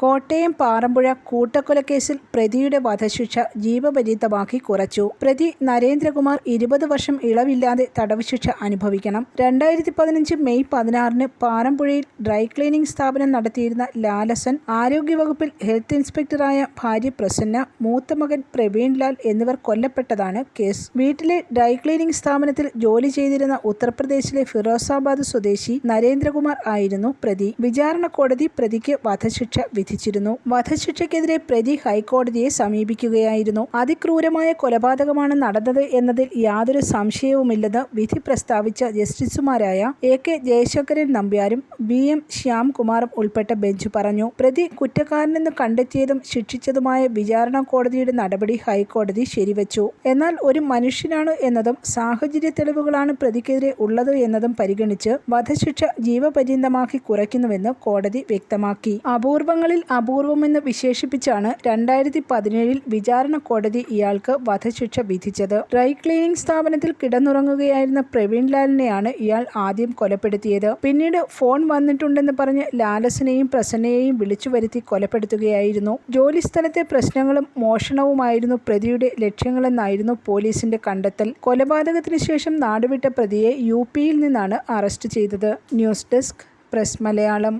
കോട്ടയം പാറമ്പുഴ കൂട്ടക്കൊലക്കേസിൽ പ്രതിയുടെ വധശിക്ഷ ജീവപര്യന്തമാക്കി കുറച്ചു. പ്രതി നരേന്ദ്രകുമാർ ഇരുപത് വർഷം ഇളവില്ലാതെ തടവ് ശിക്ഷ അനുഭവിക്കണം. രണ്ടായിരത്തി പതിനഞ്ച് മെയ് പതിനാറിന് പാറമ്പുഴയിൽ ഡ്രൈ ക്ലീനിംഗ് സ്ഥാപനം നടത്തിയിരുന്ന ലാലസൻ ആരോഗ്യവകുപ്പിൽ ഹെൽത്ത് ഇൻസ്പെക്ടറായ ഭാര്യ പ്രസന്ന മൂത്ത മകൻ പ്രവീൺ ലാൽ എന്നിവർ കൊല്ലപ്പെട്ടതാണ് കേസ്. വീട്ടിലെ ഡ്രൈ ക്ലീനിംഗ് സ്ഥാപനത്തിൽ ജോലി ചെയ്തിരുന്ന ഉത്തർപ്രദേശിലെ ഫിറോസാബാദ് സ്വദേശി നരേന്ദ്രകുമാർ ആയിരുന്നു പ്രതി. വിചാരണ കോടതി പ്രതിക്ക് വധശിക്ഷ വിധിച്ചിരുന്നു. വധശിക്ഷയ്ക്കെതിരെ പ്രതി ഹൈക്കോടതിയെ സമീപിക്കുകയായിരുന്നു. അതിക്രൂരമായ കൊലപാതകമാണ് നടന്നത് എന്നതിൽ യാതൊരു സംശയവുമില്ലെന്ന് വിധി പ്രസ്താവിച്ച ജസ്റ്റിസുമാരായ എ കെ ജയശങ്കരൻ നമ്പ്യാരും ബി എം ശ്യാംകുമാറും ഉൾപ്പെട്ട ബെഞ്ച് പറഞ്ഞു. പ്രതി കുറ്റക്കാരനെന്ന് കണ്ടെത്തിയതും ശിക്ഷിച്ചതുമായ വിചാരണ കോടതിയുടെ നടപടി ഹൈക്കോടതി ശരിവച്ചു. എന്നാൽ ഒരു മനുഷ്യനാണ് എന്നതും സാഹചര്യ തെളിവുകളാണ് പ്രതിക്കെതിരെ ഉള്ളത് എന്നതും പരിഗണിച്ച് വധശിക്ഷ ജീവപര്യന്തമാക്കി കുറയ്ക്കുന്നുവെന്ന് കോടതി വ്യക്തമാക്കി. അപൂർവങ്ങളിൽ അപൂർവമെന്ന് വിശേഷിപ്പിച്ചാണ് രണ്ടായിരത്തി പതിനേഴിൽ വിചാരണ കോടതി ഇയാൾക്ക് വധശിക്ഷ വിധിച്ചത്. ഡ്രൈ ക്ലീനിംഗ് സ്ഥാപനത്തിൽ കിടന്നുറങ്ങുകയായിരുന്ന പ്രവീൺ ലാലിനെയാണ് ഇയാൾ ആദ്യം കൊലപ്പെടുത്തിയത്. പിന്നീട് ഫോൺ വന്നിട്ടുണ്ടെന്ന് പറഞ്ഞ് ലാലസിനെയും പ്രസന്നയെയും വിളിച്ചു വരുത്തി കൊലപ്പെടുത്തുകയായിരുന്നു. ജോലിസ്ഥലത്തെ പ്രശ്നങ്ങളും മോഷണവുമായിരുന്നു പ്രതിയുടെ ലക്ഷ്യങ്ങളെന്നായിരുന്നു പോലീസിന്റെ കണ്ടെത്തൽ. കൊലപാതകത്തിന് ശേഷം നാടുവിട്ട പ്രതിയെ യു പിയിൽ നിന്നാണ് അറസ്റ്റ് ചെയ്തത്. News desk press Malayalam.